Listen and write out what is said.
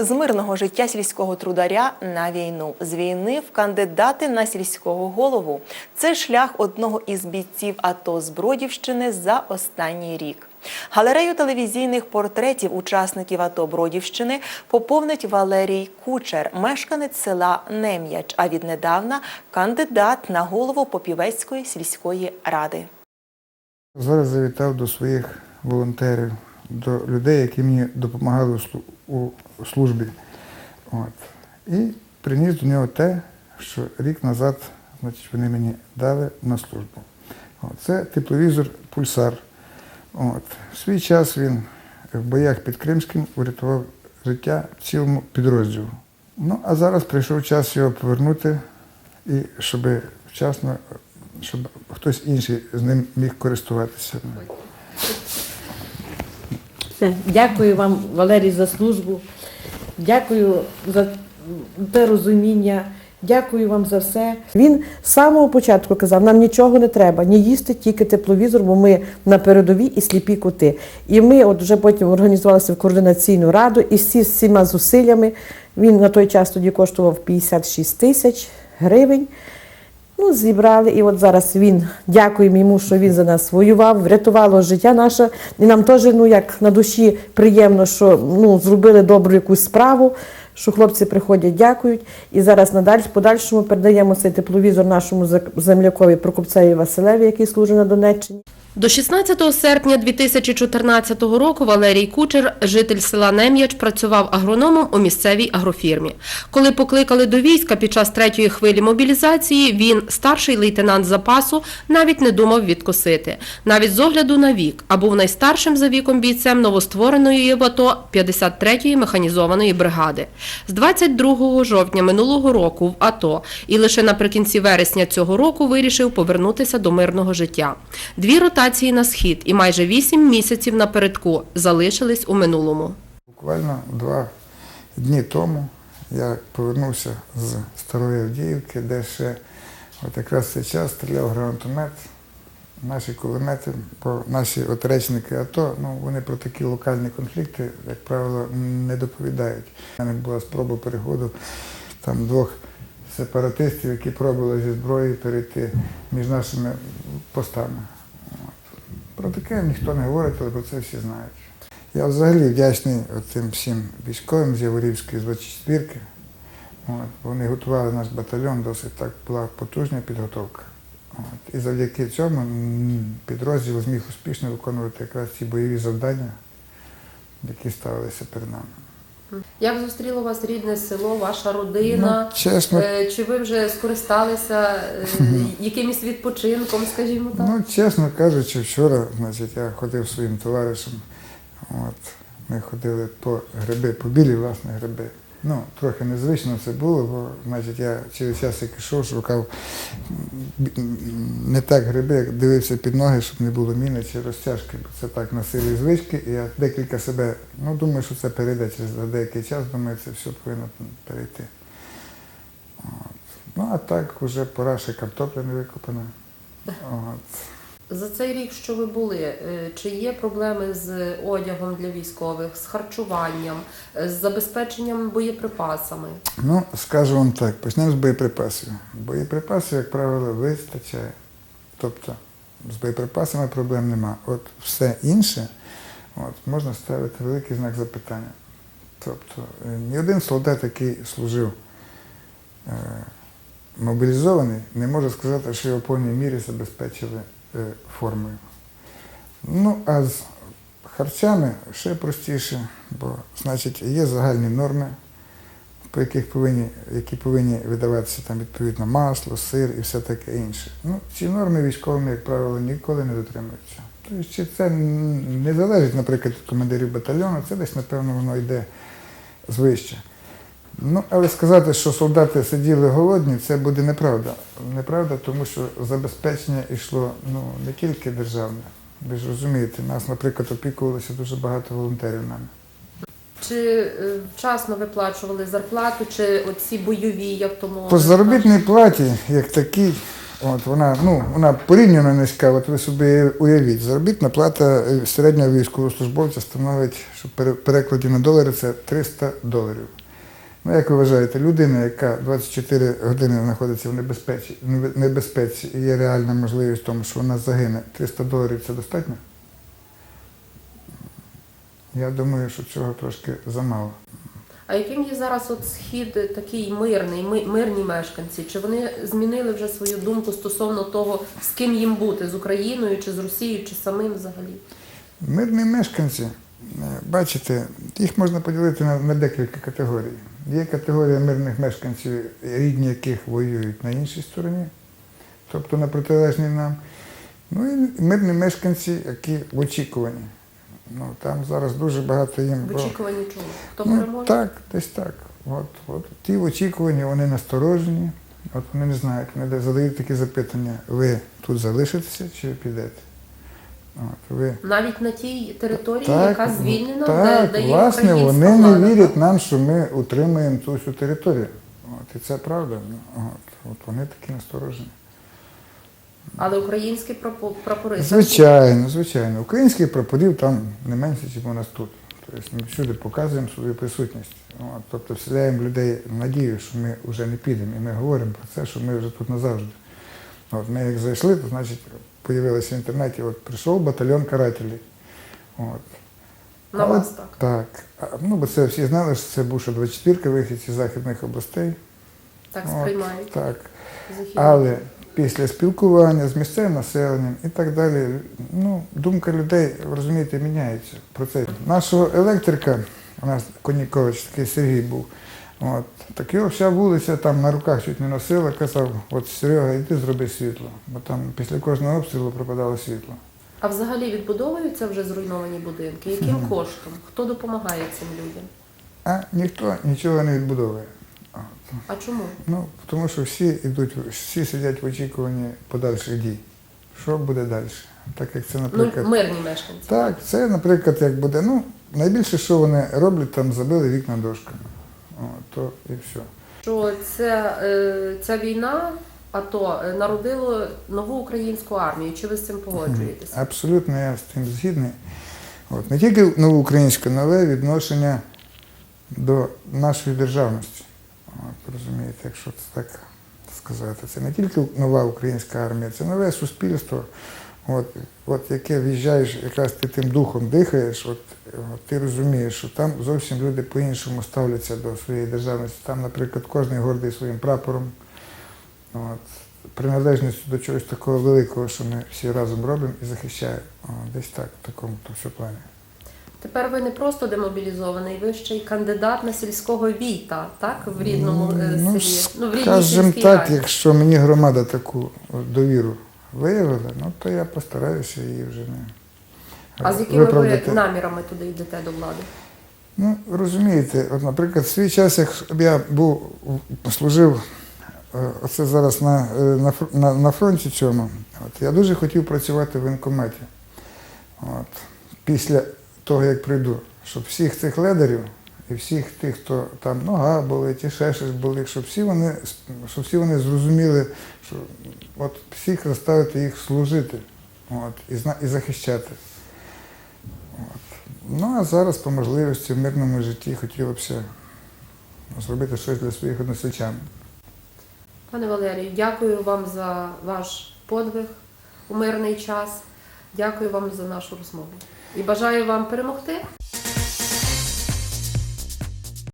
З мирного життя сільського трударя на війну з кандидати на сільського голову. Це шлях одного із бійців АТО з Бродівщини за останній рік. Галерею телевізійних портретів учасників АТО Бродівщини поповнить Валерій Кучер, мешканець села Нем'яч, а віднедавна кандидат на голову Попівецької сільської ради. Зараз завітав до своїх волонтерів, до людей, які мені допомагали у службі. От. І приніс до нього те, що рік назад значить, вони мені дали на службу. От. Це тепловізор Пульсар. От. В свій час він в боях під Кримським урятував життя цілому підрозділу. Ну, а зараз прийшов час його повернути і щоб вчасно, щоб хтось інший з ним міг користуватися. Все. Дякую вам, Валерій, за службу. Дякую за те розуміння. Дякую вам за все. Він з самого початку казав, нам нічого не треба, ні їсти, тільки тепловізор, бо ми на передовій і сліпі коти. І ми от вже потім організувалися в координаційну раду, і всі з всіма зусиллями. Він на той час тоді коштував 56 тисяч гривень. Ну, зібрали, і от зараз він дякуємо йому, що він за нас воював, врятувало життя наше. І нам теж, ну як на душі приємно, що ну, зробили добру якусь справу, що хлопці приходять, дякують. І зараз надалі в подальшому передаємо цей тепловізор нашому землякові Прокопцеві Василеві, який служить на Донеччині. До 16 серпня 2014 року Валерій Кучер, житель села Нем'яч, працював агрономом у місцевій агрофірмі. Коли покликали до війська під час третьої хвилі мобілізації, він, старший лейтенант запасу, навіть не думав відкосити. Навіть з огляду на вік, а був найстаршим за віком бійцем новоствореної в АТО 53-ї механізованої бригади. З 22 жовтня минулого року в АТО і лише наприкінці вересня цього року вирішив повернутися до мирного життя. Дві ротації на схід і майже вісім місяців напередку залишились у минулому. Буквально два дні тому я повернувся з Старої Авдіївки, де ще от якраз цей час стріляв гранатомет. Наші кулемети, бо наші отречники АТО, ну вони про такі локальні конфлікти, як правило, не доповідають. У мене була спроба переходу там двох сепаратистів, які пробували зі зброєю перейти між нашими постами. От. Про таке ніхто не говорить, але про це всі знають. Я взагалі вдячний тим всім військовим з Яворівської з 24-ки. От, вони готували наш батальйон, досить так була потужна підготовка. От, і завдяки цьому підрозділ зміг успішно виконувати якраз ці бойові завдання, які ставилися перед нами. Як зустріло вас рідне село, ваша родина? Ну, чесно, Е, Чи ви вже скористалися е, якимось відпочинком, скажімо так? Ну, чесно кажучи, вчора значить, я ходив своїм товаришем. От, ми ходили по гриби, по білі, власне, гриби. Ну, трохи незвично це було, бо значить, я через час як йшов, шукав не так гриби, як дивився під ноги, щоб не було міни чи розтяжки, бо це так на силі звички. І я декілька себе, ну думаю, що це перейде через деякий час, думаю, це все повинно перейти. От. Ну, а так вже пора ще картопля не викопана. От. За цей рік, що ви були, е, чи є проблеми з одягом для військових, з харчуванням, е, з забезпеченням боєприпасами? Ну, скажу вам так, почнемо з боєприпасів. Боєприпасів, як правило, вистачає. Тобто з боєприпасами проблем нема. От все інше от, можна ставити великий знак запитання. Тобто е, ні один солдат, який служив мобілізований, не може сказати, що його в повній мірі забезпечили формою. Ну, а з харчами ще простіше, бо значить є загальні норми, по яких повинні, які повинні видаватися там відповідно масло, сир і все таке інше. Ну, ці норми військовими, як правило, ніколи не дотримуються. Тобто це не залежить, наприклад, від командирів батальйону, це десь, напевно, воно йде звище. Ну, але сказати, що солдати сиділи голодні, це буде неправда. Неправда, тому що забезпечення йшло ну, не тільки державне. Ви ж розумієте, нас, наприклад, опікувалося дуже багато волонтерів нами. Чи е, вчасно виплачували зарплату, чи оці бойові, як тому По заробітній платі, як такій, От вона, ну, вона порівняно низька, от ви собі уявіть, заробітна плата е, середнього військовослужбовця становить, що в перекладі на долари це 300 доларів. Ну, як ви вважаєте, людина, яка 24 години знаходиться в небезпеці, небезпеці і є реальна можливість в тому, що вона загине, 300 доларів це достатньо? Я думаю, що цього трошки замало. А яким є зараз от схід такий мирний, ми- мирні мешканці? Чи вони змінили вже свою думку стосовно того, з ким їм бути з Україною, чи з Росією, чи самим взагалі? Мирні мешканці, е, бачите, їх можна поділити на, на декілька категорій. Є категорія мирних мешканців, рідні яких воюють на іншій стороні, тобто на протилежній нам. Ну і мирні мешканці, які в очікуванні. Ну, там зараз дуже багато їм. В очікуванні чого? Хто Ну, так, десь так. От, от. Ті в очікуванні, вони насторожені. От вони не знають, вони задають такі запитання, ви тут залишитеся чи підете? От, ви Навіть на тій території, так, яка звільнена, так, де, де є власне, вони влада, не вірять нам, що ми утримаємо цю всю територію. От, і це правда. Ну, От, от вони такі насторожені. Але українські прапори. Звичайно, звичайно. Українських прапорів там не менше, ніж у нас тут. Тобто ми всюди показуємо свою присутність. От, тобто вселяємо людей надію, що ми вже не підемо. І ми говоримо про це, що ми вже тут назавжди. От, ми як зайшли, то значить появилося в інтернеті, от прийшов батальйон карателів. От. На Але- вас так. Так. А, Ну, бо це всі знали, що це був ще 24 вихідці з західних областей. Так сприймають. Так. західні. Але після спілкування з місцевим населенням і так далі, ну, думка людей, розумієте, міняється про це. Нашого електрика, у нас Конікович, такий Сергій був. От, так його вся вулиця там на руках чуть не носила, казав, от Серега, йди зроби світло. Бо там після кожного обстрілу пропадало світло. А взагалі відбудовуються вже зруйновані будинки? Яким коштом? Хто допомагає цим людям? А ніхто нічого не відбудовує. От. А чому? Ну, тому що всі йдуть, всі сидять в очікуванні подальших дій. Що буде далі? Так як це, наприклад. Ну, мирні мешканці. Так, це, наприклад, як буде. Ну, найбільше, що вони роблять, там забили вікна дошками. То і все. Що це, е, ця війна, АТО, е, народило нову українську армію. Чи ви з цим погоджуєтеся? Абсолютно я з цим згідний. От, не тільки нову українську, нове відношення до нашої державності. От, розумієте, якщо це так сказати. Це не тільки нова українська армія, це нове суспільство. От, от яке в'їжджаєш, якраз ти тим духом дихаєш, от, от ти розумієш, що там зовсім люди по-іншому ставляться до своєї державності. Там, наприклад, кожен гордий своїм прапором, от, приналежністю до чогось такого великого, що ми всі разом робимо і захищаємо. О, десь так, в такому то плані. Тепер ви не просто демобілізований, ви ще й кандидат на сільського війта, так? В рідному е, Ну, селі. Ну, в рідній скажімо так, раді. якщо мені громада таку довіру виявила, ну то я постараюся її вже не А з якими ви виправдати. намірами туди йдете до влади? Ну, розумієте, от, наприклад, в свій час, як я був, служив е, оце зараз на, е, на, фр- на, на фронті цьому, от, я дуже хотів працювати в воєнкоматі. От, після того, як прийду, щоб всіх цих ледерів і всіх тих, хто там нога болить, і ще щось болить, щоб всі вони, щоб всі вони зрозуміли, що от всіх заставити їх служити от, і, і захищати. Ну, а зараз по можливості в мирному житті хотілося б зробити щось для своїх односельчан. Пане Валерію, дякую вам за ваш подвиг у мирний час. Дякую вам за нашу розмову. І бажаю вам перемогти